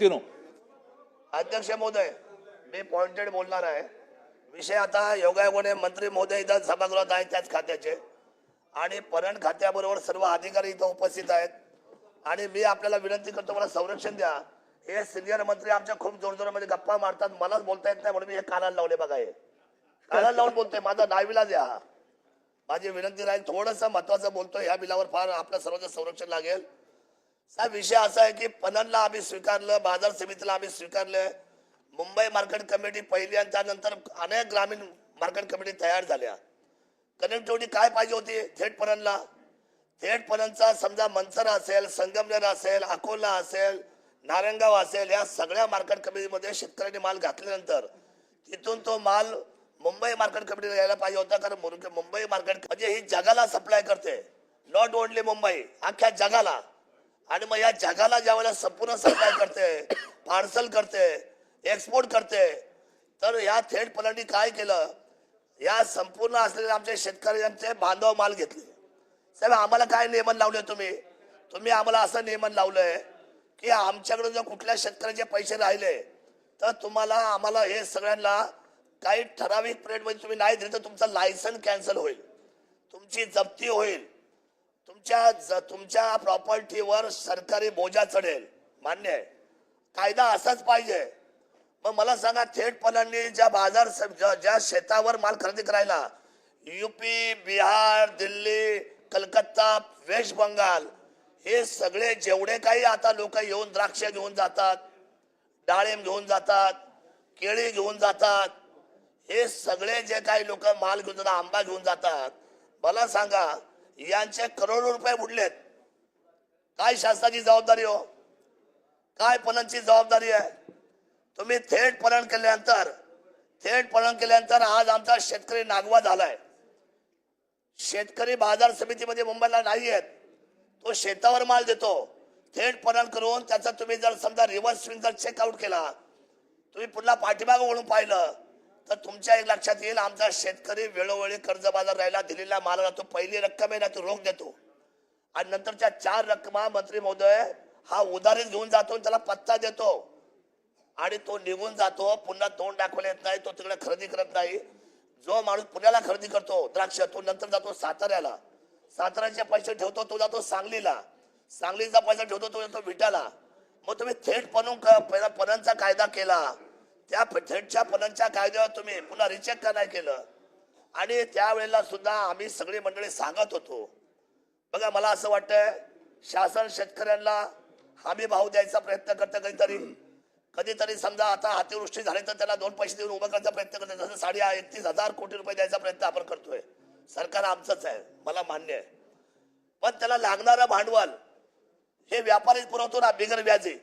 तिनो। अध्यक्ष महोदय मी पॉइंटेड बोलणार आहे. विषय आता योगायोगाने मंत्री महोदय इथं सभागृहात आहेत त्याच खात्याचे. आणि परण खात्याबरोबर सर्व अधिकारी इथं उपस्थित आहेत. आणि मी आपल्याला विनंती करतो मला संरक्षण द्या. हे सिनियर मंत्री आमच्या खूप जोरजोरामध्ये गप्पा मारतात. मलाच बोलता येत नाही म्हणून मी हे कानाला लावले बघा हे. कानाला लावून बोलतोय माझा नाविला द्या. माझी विनंती राहील थोडंसं महत्वाचं बोलतोय ह्या बिलावर फार आपल्या सर्वांचं संरक्षण लागेल. साहेब विषय असा आहे की पणनला आम्ही स्वीकारलं बाजार समितीला आम्ही स्वीकारलं. मुंबई मार्केट कमिटी पहिली आणि त्यानंतर अनेक ग्रामीण मार्केट कमिटी तयार झाल्या. कनेक्टिव्हिटी काय पाहिजे होती? थेट पणनला थेट पणनचा समजा मंचर असेल संगमनेर असेल अकोला असेल नारायणगाव असेल या सगळ्या मार्केट कमिटीमध्ये शेतकऱ्यांनी माल घातल्यानंतर तिथून तो माल मुंबई मार्केट कमिटीला यायला पाहिजे होता कारण मुंबई मार्केट म्हणजे ही जगाला सप्लाय करते. नॉट ओनली मुंबई अख्ख्या जगाला. आणि मग या जगाला ज्या वेळेला संपूर्ण सप्लाय करते पार्सल करते एक्सपोर्ट करते तर या थेट पलांनी काय केलं? या संपूर्ण असलेल्या आमच्या शेतकऱ्यांचे बांधव माल घेतले. साहेब आम्हाला काय नियमन लावले तुम्ही? तुम्ही आम्हाला असं नियमन लावलंय की आमच्याकडे जर कुठल्या शेतकऱ्याचे पैसे राहिले तर तुम्हाला आम्हाला हे सगळ्यांना काही ठराविक पिरियडमध्ये तुम्ही नाही दिले तर तुमचं लायसन कॅन्सल होईल. तुमची जप्ती होईल. तुमच्या ज- तुमच्या प्रॉपर्टीवर सरकारी बोजा चढेल. मान्य आहे. कायदा असाच पाहिजे. मग मला सांगा थेटपणांनी ज्या बाजार ज्या- ज्या शेतावर माल खरेदी करायला युपी बिहार दिल्ली कलकत्ता वेस्ट बंगाल हे सगळे जेवढे काही आता लोक येऊन द्राक्ष घेऊन जातात डाळिंब घेऊन जातात केळी घेऊन जातात हे सगळे जे काही लोक माल घेऊन जातात आंबा घेऊन जातात मला सांगा यांचे करोडो रुपये बुडलेत. काय शासनाची जबाबदारी हो? काय पणनची जबाबदारी आहे? तुम्ही थेट पणन केल्यानंतर थेट पणन केल्यानंतर आज आमचा शेतकरी नागवा झालाय. शेतकरी बाजार समितीमध्ये मुंबईला नाही आहेत तो शेतावर माल देतो. थेट पणन करून त्याचा तुम्ही जर समजा रिव्हर्स स्विंग जर चेकआउट केला तुम्ही पुन्हा पाठीमागं वळून पाहिलं तर तुमच्या एक लक्षात येईल आमचा शेतकरी वेळोवेळी कर्ज बाजार राहिला दिलेला मालाला तो पहिली रक्कम आहे ना तो रोख देतो. आणि नंतरच्या चार रक्कमा मंत्री महोदय हा उधारीच घेऊन जातो आणि त्याला पत्ता देतो. आणि तो निघून जातो पुन्हा तोंड दाखवले येत नाही तो तिकडे खरेदी करत नाही. जो माणूस पुण्याला खरेदी करतो द्राक्ष तो नंतर जातो साताऱ्याला. साताऱ्याचे पैसे ठेवतो तो जातो सांगलीला. सांगलीचा पैसा ठेवतो तो जातो विटाला मग तुम्ही थेट पणून क- पहिला पणनचा कायदा केला. त्या प- थेटच्या कायद्यावर तुम्ही पुन्हा रिचेक का नाही केलं? आणि त्यावेळेला सुद्धा आम्ही सगळी मंडळी सांगत होतो. बघा मला असं वाटतंय शासन शेतकऱ्यांना हमी भाव द्यायचा प्रयत्न करतं कधीतरी. कधीतरी समजा आता अतिवृष्टी झाली तर त्याला दोन पैसे देऊन उभं करायचा प्रयत्न करतो जसं साडे एकतीस हजार कोटी रुपये द्यायचा प्रयत्न आपण करतोय. सरकार आमचंच आहे मला मान्य आहे. पण त्याला लागणारं भांडवल हे व्यापारीच पुरवतो ना बिगर व्याजी.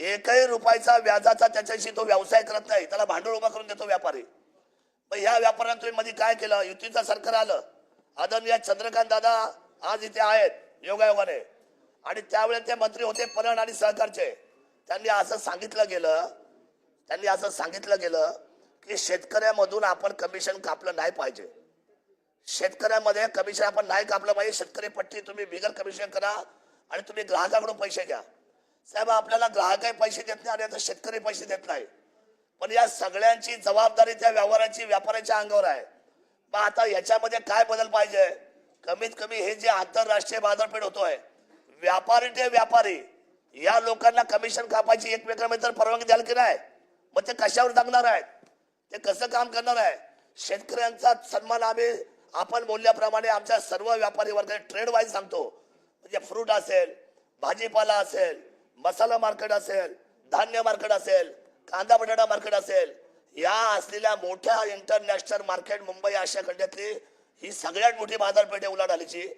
एकही रुपयाचा व्याजाचा त्याच्याशी तो व्यवसाय करत नाही. त्याला भांडवल उभा करून देतो व्यापारी. मग ह्या व्यापाऱ्यानं तुम्ही मध्ये काय केलं? युतीचं सरकार आलं. आदरणीय चंद्रकांत दादा आज इथे आहेत योगायोगाने. आणि त्यावेळेस ते मंत्री होते परण आणि सहकारचे त्यांनी असं सांगितलं गेलं त्यांनी असं सांगितलं गेलं की शेतकऱ्यामधून आपण कमिशन कापलं नाही पाहिजे. शेतकऱ्यामध्ये कमिशन आपण नाही कापलं पाहिजे. शेतकरी पट्टी तुम्ही बिगर कमिशन करा आणि तुम्ही ग्राहकाकडून पैसे घ्या. साहेब आपल्याला ग्राहकही पैसे देत नाही आणि आता शेतकरी पैसे देत नाही. पण या सगळ्यांची जबाबदारी त्या व्यवहाराची व्यापाऱ्याच्या अंगावर आहे. मग आता याच्यामध्ये काय बदल पाहिजे? कमीत कमी हे जे आंतरराष्ट्रीय बाजारपेठ होतोय व्यापारी ते व्यापारी या लोकांना कमिशन कापायची एकमेकांमध्ये तर परवानगी द्याल की नाही? मग ते कशावर जगणार आहेत? ते कसं काम करणार आहे शेतकऱ्यांचा सन्मान आम्ही आपण बोलल्याप्रमाणे आमच्या सर्व व्यापारी वर्ग ट्रेड वाईज सांगतो. म्हणजे फ्रूट असेल भाजीपाला असेल मसाला मार्केट असेल धान्य मार्केट असेल कांदा बटाटा मार्केट असेल या असलेल्या मोठ्या इंटरनॅशनल मार्केट मुंबई आशिया खंडातली ही सगळ्यात मोठी बाजारपेठ आहे उलाढालीची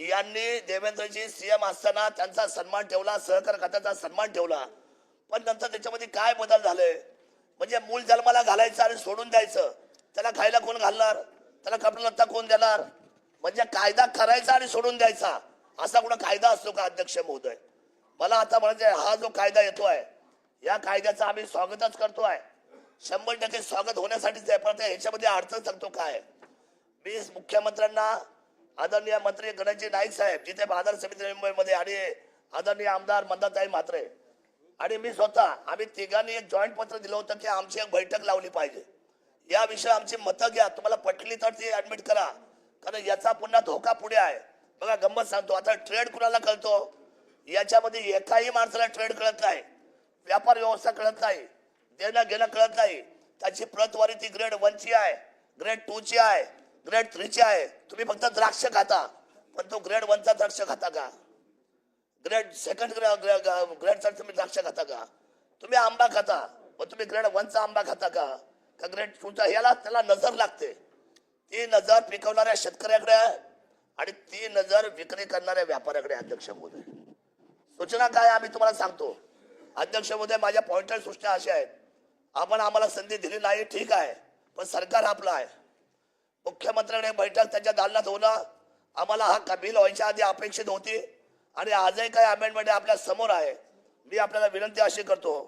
यांनी देवेंद्रजी सीएम असताना त्यांचा सन्मान ठेवला सहकार खात्याचा सन्मान ठेवला. पण नंतर त्याच्यामध्ये काय बदल झाले? म्हणजे मूल जन्माला घालायचं आणि सोडून द्यायचं. त्याला खायला कोण घालणार? त्याला कपडा कोण देणार? म्हणजे कायदा करायचा आणि सोडून द्यायचा. असा कुठं कायदा असतो का अध्यक्ष महोदय? मला आता म्हणायचं हा जो कायदा येतो आहे या कायद्याचं आम्ही स्वागतच करतो आहे शंभर टक्के स्वागत होण्यासाठीच आहे पण ह्याच्यामध्ये अडचण सांगतो काय? मी मुख्यमंत्र्यांना आदरणीय मंत्री गणेशजी नाईक साहेब जिथे बाजार समिती मुंबईमध्ये आणि आदरणीय आमदार मंदाताई म्हात्रे आणि मी स्वतः आम्ही तिघांनी एक जॉईंट पत्र दिलं होतं की आमची एक बैठक लावली पाहिजे. या विषयी आमची मतं घ्या. तुम्हाला पटली तर ती ॲडमिट करा. कारण याचा पुन्हा धोका पुढे आहे. बघा गंमत सांगतो. आता ट्रेड कुणाला कळतो? याच्यामध्ये एकाही माणसाला ट्रेड कळत नाही. व्यापार व्यवस्था कळत नाही. देणं घेणं कळत नाही. त्याची प्रतवारी ती ग्रेड वनची आहे ग्रेड टूची आहे ग्रेड थ्रीची आहे. तुम्ही फक्त द्राक्ष खाता पण तो ग्रेड वनचा द्राक्ष खाता का? ग्रेड सेकंड ग्रेडचा तुम्ही द्राक्ष खाता का? तुम्ही आंबा खाता पण तुम्ही ग्रेड वनचा आंबा खाता का? का ग्रेड टूचा याला त्याला नजर लागते. ती नजर पिकवणाऱ्या शेतकऱ्याकडे आहे आणि ती नजर विक्री करणाऱ्या व्यापाऱ्याकडे अध्यक्ष बोलू सूचना काय आम्ही तुम्हाला सांगतो. अध्यक्ष महोदय माझ्या पॉइंटर सूचना अशा आहेत. आपण आम्हाला संधी दिली नाही ठीक आहे. पण सरकार आपलं आहे. मुख्यमंत्र्यांनी बैठक त्याच्या दालनात होणं आम्हाला हा कबील व्हायच्या आधी अपेक्षित होती. आणि आजही काही अमेंडमेंट आपल्यासमोर आहे. मी आपल्याला विनंती अशी करतो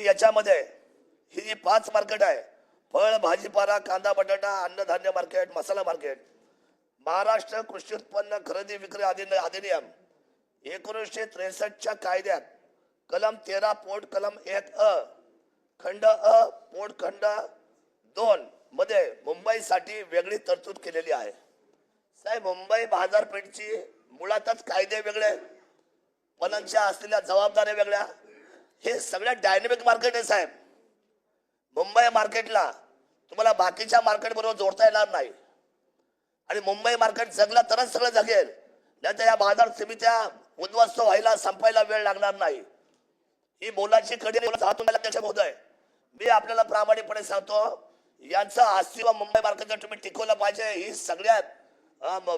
की याच्यामध्ये ही जी पाच मार्केट आहे फळ भाजीपाला कांदा बटाटा अन्नधान्य मार्केट मसाला मार्केट महाराष्ट्र कृषी उत्पन्न खरेदी विक्री अधिन अधिनियम एकोणीसशे त्रेसष्टच्या कायद्यात कलम तेरा पोट कलम एक अ खंड अ पोट खंड दोन मध्ये मुंबईसाठी वेगळी तरतूद केलेली आहे. साहेब मुंबई बाजारपेठची मुळातच कायदे वेगळे पणनच्या असलेल्या जबाबदाऱ्या वेगळ्या. हे सगळ्यात डायनॅमिक मार्केट आहे साहेब. मुंबई मार्केटला तुम्हाला बाकीच्या मार्केट बरोबर जोडता येणार नाही. आणि मुंबई मार्केट जगला तरच सगळं जगेल. नाही तर या बाजार समित्या उद्ध्वस्त व्हायला संपायला वेळ लागणार नाही. ही मोलाची कडी अध्यक्ष महोदय मी आपल्याला प्रामाणिकपणे सांगतो यांचं अस्तित्व मुंबई मार्केटला तुम्ही टिकवलं पाहिजे. ही सगळ्यात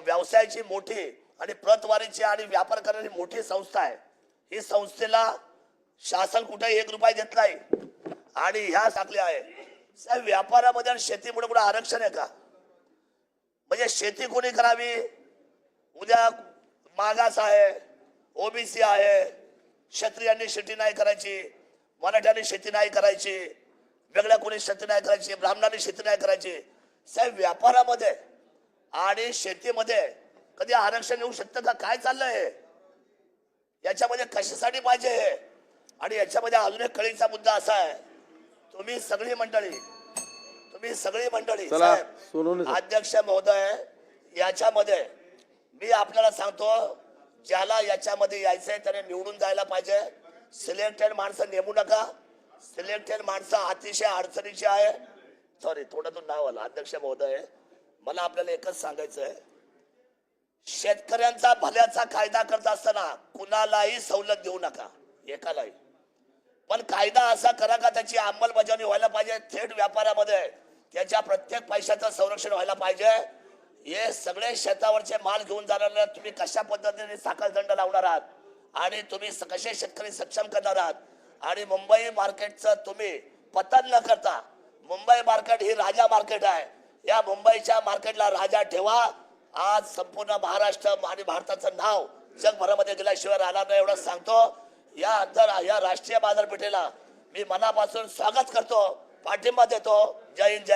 व्यवसायाची मोठी आणि प्रतवारीची आणि व्यापार करणारी मोठी संस्था आहे. ही संस्थेला शासन कुठे एक रुपये देत नाही. आणि ह्या साखल्या आहे. साहेब व्यापारामध्ये आणि शेतीमुळे कुठं आरक्षण आहे का? म्हणजे शेती कोणी करावी? उद्या मागास आहे. ओबीसी आहे क्षत्रियांनी शेती नाही करायची मराठ्यांनी शेती नाही करायची वेगळ्या कोणी शेती नाही करायची ब्राह्मणांनी शेती नाही करायची साहेब व्यापारामध्ये आणि शेतीमध्ये कधी आरक्षण येऊ शकतं का काय चाललंय हे? याच्यामध्ये कशासाठी पाहिजे हे आणि याच्यामध्ये अजून एक कळीचा मुद्दा असा आहे तुम्ही सगळी मंडळी तुम्ही सगळी मंडळी साहेब. अध्यक्ष महोदय याच्यामध्ये मी आपल्याला सांगतो ज्याला याच्यामध्ये यायचंय त्याने निवडून जायला पाहिजे. सिलेक्टेड माणसं नेमू नका. सिलेक्टेड माणसं अतिशय अडचणीची आहे. सॉरी थोडं नाव आलं. अध्यक्ष महोदय मला आपल्याला एकच सांगायचं आहे. शेतकऱ्यांचा भल्याचा कायदा करत असताना कुणालाही सवलत देऊ नका. एकालाही. पण कायदा असा करा का त्याची अंमलबजावणी व्हायला पाहिजे. थेट व्यापारामध्ये त्याच्या प्रत्येक पैशाचं संरक्षण व्हायला पाहिजे. हे सगळे शेतावरचे माल घेऊन जाणार तुम्ही कशा पद्धतीने साखर दंड लावणार आहात? आणि तुम्ही स- कसे शेतकरी सक्षम करणार आहात? आणि मुंबई मार्केटचं तुम्ही पतन न करता मुंबई मार्केट ही राजा मार्केट आहे. या मुंबईच्या मार्केटला राजा ठेवा. आज संपूर्ण महाराष्ट्र आणि भारताचं नाव जगभरामध्ये गेल्याशिवाय राहणार नाही एवढं सांगतो. या अंतर या राष्ट्रीय बाजारपेठेला मी मनापासून स्वागत करतो. पाठिंबा देतो. जय हिंद जय